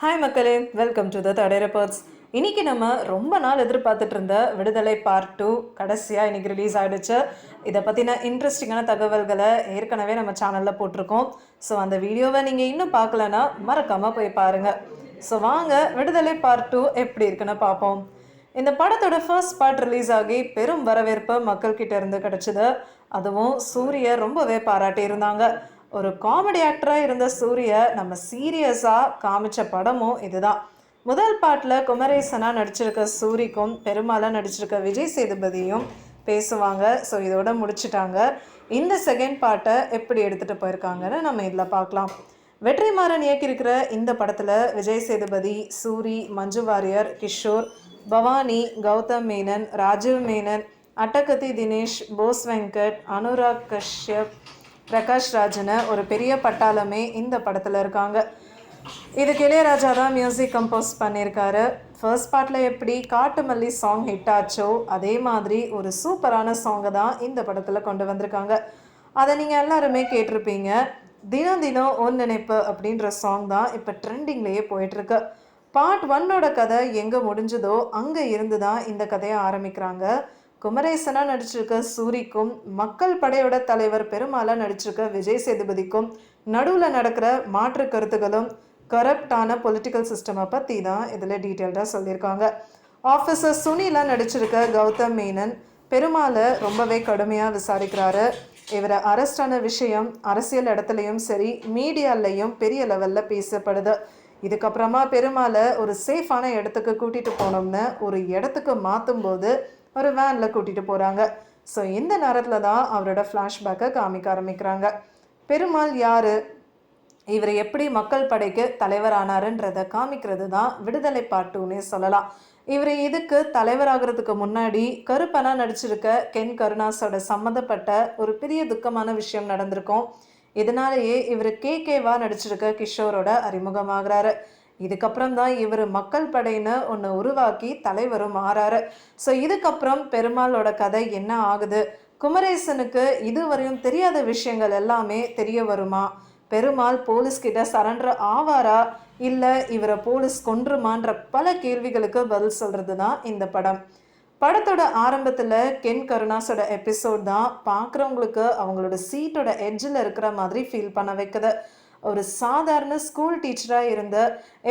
Hi மக்களே. Welcome to the தடை reports இன்னைக்கு நம்ம ரொம்ப நாள் எதிர்பார்த்துட்டு இருந்த விடுதலை பார்ட் டூ கடைசியாக இன்றைக்கி ரிலீஸ் ஆகிடுச்சு இதை பற்றின இன்ட்ரெஸ்டிங்கான தகவல்களை ஏற்கனவே நம்ம சேனலில் போட்டிருக்கோம். ஸோ அந்த வீடியோவை நீங்கள் இன்னும் பார்க்கலன்னா மறக்காமல் போய் பாருங்கள் ஸோ வாங்க விடுதலை பார்ட் டூ எப்படி இருக்குன்னு பார்ப்போம். இந்த படத்தோட ஃபர்ஸ்ட் பார்ட் ரிலீஸ் ஆகி பெரும் வரவேற்பு மக்கள்கிட்ட இருந்து கிடச்சிது. அதுவும் சூரிய ரொம்பவே பாராட்டி இருந்தாங்க ஒரு காமெடி ஆக்டராக இருந்த சூரிய நம்ம சீரியஸாக காமிச்ச படமும் இதுதான். முதல் பாட்டில் குமரேசனாக நடிச்சிருக்க சூரிக்கும் பெருமாளாக நடிச்சிருக்க விஜய் சேதுபதியும் பேசுவாங்க. ஸோ இதோட முடிச்சிட்டாங்க. இந்த செகண்ட் பாட்டை எப்படி எடுத்துகிட்டு போயிருக்காங்கன்னு நம்ம இதில் பார்க்கலாம். வெற்றிமாறன் இயக்கியிருக்கிற இந்த படத்தில் விஜய் சேதுபதி சூரி மஞ்சு வாரியர் கிஷோர் பவானி கௌதம் மேனன் ராஜீவ் மேனன் அட்டகத்தி தினேஷ் போஸ் வெங்கட் அனுராக் கஷ்யப் பிரகாஷ் ராஜனை ஒரு பெரிய பட்டாளமே இந்த படத்தில் இருக்காங்க. இதுக்கு இளையராஜா தான் மியூசிக் கம்போஸ் பண்ணியிருக்காரு. ஃபர்ஸ்ட் பார்ட்டில் எப்படி காட்டுமல்லி சாங் ஹிட் ஆச்சோ அதே மாதிரி ஒரு சூப்பரான சாங்கை தான் இந்த படத்தில் கொண்டு வந்திருக்காங்க. அதை நீங்கள் எல்லாருமே கேட்டிருப்பீங்க. தினம் தினம் ஒன் நினைப்பு அப்படின்ற சாங் தான் இப்போ ட்ரெண்டிங்லேயே போயிட்டுருக்கு. பார்ட் ஒன்னோட கதை எங்கே முடிஞ்சதோ அங்கே இருந்து தான் இந்த கதையை ஆரம்பிக்கிறாங்க. குமரேசனா நடிச்சிருக்க சூரிக்கும் மக்கள் படையோட தலைவர் பெருமாளா நடிச்சிருக்க விஜய் சேதுபதிக்கும் நடுவில் நடக்கிற மாற்று கருத்துகளும் கரப்டான பொலிட்டிக்கல் சிஸ்டமை பற்றி தான் இதில் டீட்டெயில்டாக சொல்லியிருக்காங்க. ஆஃபீஸர் சுனிலா நடிச்சிருக்க கௌதம் மேனன் பெருமாளை ரொம்பவே கடுமையாக விசாரிக்கிறாரு. இவரை அரஸ்டான விஷயம் அரசியல் இடத்துலையும் சரி மீடியாலையும் பெரிய லெவலில் பேசப்படுது. இதுக்கப்புறமா பெருமாளை ஒரு சேஃபான இடத்துக்கு கூட்டிகிட்டு போனோம்னு ஒரு இடத்துக்கு மாற்றும் போது ஒரு வேனில் கூட்டிகிட்டு போகிறாங்க ஸோ இந்த நேரத்தில் தான் அவரோட ஃப்ளாஷ்பேக்கை காமிக்க ஆரம்பிக்கிறாங்க. பெருமாள் யார்? இவர் எப்படி மக்கள் படைக்கு தலைவரானாருன்றதை காமிக்கிறது தான் விடுதலை பாட்டுன்னே சொல்லலாம். இவர் இதுக்கு தலைவராகிறதுக்கு முன்னாடி கருப்பனா நடிச்சிருக்க கென் கருணாஸோட சம்மந்தப்பட்ட ஒரு பெரிய துக்கமான விஷயம் நடந்திருக்கும். இதனாலேயே இவர் கே கேவா நடிச்சிருக்க கிஷோரோட அறிமுகமாகிறாரு. இதுக்கப்புறம் தான் இவர் மக்கள் படைன்னு ஒன்று உருவாக்கி தலைவரும் மாறாரு. ஸோ இதுக்கப்புறம் பெருமாளோட கதை என்ன ஆகுது? குமரேசனுக்கு இதுவரையும் தெரியாத விஷயங்கள் எல்லாமே தெரிய வருமா? பெருமாள் போலீஸ்கிட்ட சரண்டர் ஆவாரா? இல்லை இவரை போலீஸ் கொன்றுமான்ற பல கேள்விகளுக்கு பதில் சொல்கிறது தான் இந்த படம். படத்தோட ஆரம்பத்தில் கென் கருணாஸோட எபிசோட் தான் பார்க்குறவங்களுக்கு அவங்களோட சீட்டோட எட்ஜில் இருக்கிற மாதிரி ஃபீல் பண்ண வைக்குது. ஒரு சாதாரண ஸ்கூல் டீச்சராக இருந்த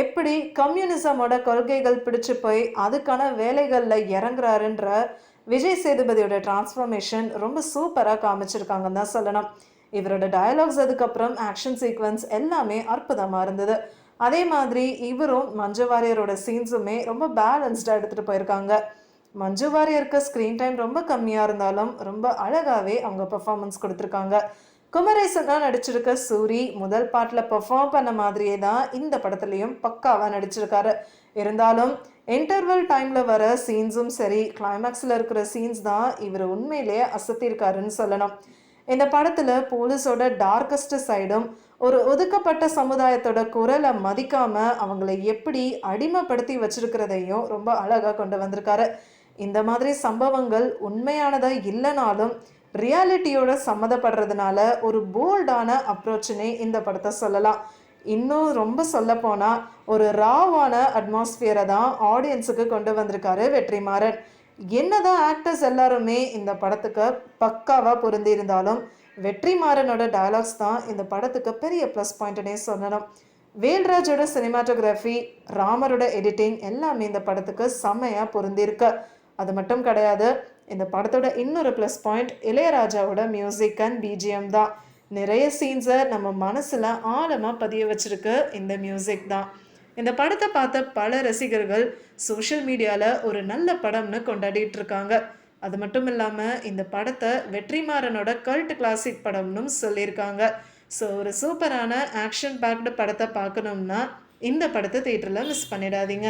எப்படி கம்யூனிசமோட கொள்கைகள் பிடிச்சு போய் அதுக்கான வேலைகளில் இறங்குறாருன்ற விஜய் சேதுபதியோட டிரான்ஸ்ஃபர்மேஷன் ரொம்ப சூப்பராக காமிச்சிருக்காங்கன்னு தான் சொல்லணும். இவரோட டயலாக்ஸ் அதுக்கப்புறம் ஆக்ஷன் சீக்வன்ஸ் எல்லாமே அற்புதமாக இருந்தது. அதே மாதிரி இவரும் மஞ்சு வாரியரோட சீன்ஸுமே ரொம்ப பேலன்ஸ்டாக எடுத்துகிட்டு போயிருக்காங்க. மஞ்சு வாரியருக்கு ஸ்க்ரீன் டைம் ரொம்ப கம்மியாக இருந்தாலும் ரொம்ப அழகாகவே அவங்க பர்ஃபார்மன்ஸ் கொடுத்துருக்காங்க. குமரேசனாக தான் நடிச்சிருக்க சூரி முதல் பாட்டில் பெர்ஃபார்ம் பண்ண மாதிரியே தான் இந்த படத்துலையும் பக்காவாக நடிச்சிருக்காரு. இருந்தாலும் இன்டர்வல் டைமில் வர சீன்ஸும் சரி கிளைமேக்ஸில் இருக்கிற சீன்ஸ் தான் இவர் உண்மையிலேயே அசத்திருக்காருன்னு சொல்லணும். இந்த படத்தில் போலீஸோட டார்க்கஸ்ட் சைடும் ஒரு ஒதுக்கப்பட்ட சமுதாயத்தோட குரலை மதிக்காமல் அவங்கள எப்படி அடிமைப்படுத்தி வச்சிருக்கிறதையும் ரொம்ப அழகாக கொண்டு வந்திருக்காரு. இந்த மாதிரி சம்பவங்கள் உண்மையானதாக இல்லைனாலும் ரியாலிட்டியோட சம்மந்தப்படுறதுனால ஒரு போல்டான அப்ரோச்சுனே இந்த படத்தை சொல்லலாம். இன்னும் ரொம்ப சொல்ல போனால் ஒரு ராவான அட்மாஸ்பியரை தான் ஆடியன்ஸுக்கு கொண்டு வந்திருக்காரு வெற்றிமாறன். என்னதான் ஆக்டர்ஸ் எல்லாருமே இந்த படத்துக்கு பக்காவாக பொருந்தி இருந்தாலும் வெற்றிமாறனோட டயலாக்ஸ் தான் இந்த படத்துக்கு பெரிய ப்ளஸ் பாயிண்ட்னே சொல்லணும். வேல்ராஜோட சினிமாட்டோகிராஃபி ராமரோட எடிட்டிங் எல்லாமே இந்த படத்துக்கு செம்மையாக பொருந்திருக்கு அது மட்டும் கிடையாது இந்த படத்தோட இன்னொரு ப்ளஸ் பாயிண்ட் இளையராஜாவோட மியூசிக் அண்ட் பிஜிஎம் தான். நிறைய சீன்ஸை நம்ம மனசில் ஆழமாக பதிய வச்சிருக்கு இந்த மியூசிக் தான். இந்த படத்தை பார்த்த பல ரசிகர்கள் சோஷியல் மீடியாவில் ஒரு நல்ல படம்னு கொண்டாடிட்டு இருக்காங்க. அது மட்டும் இல்லாமல் இந்த படத்தை வெற்றிமாறனோட கல்ட் கிளாசிக் படம்னு சொல்லியிருக்காங்க. ஸோ ஒரு சூப்பரான ஆக்ஷன் பேக்டு படத்தை பார்க்கணும்னா இந்த படத்தை தேட்டரில் மிஸ் பண்ணிடாதீங்க.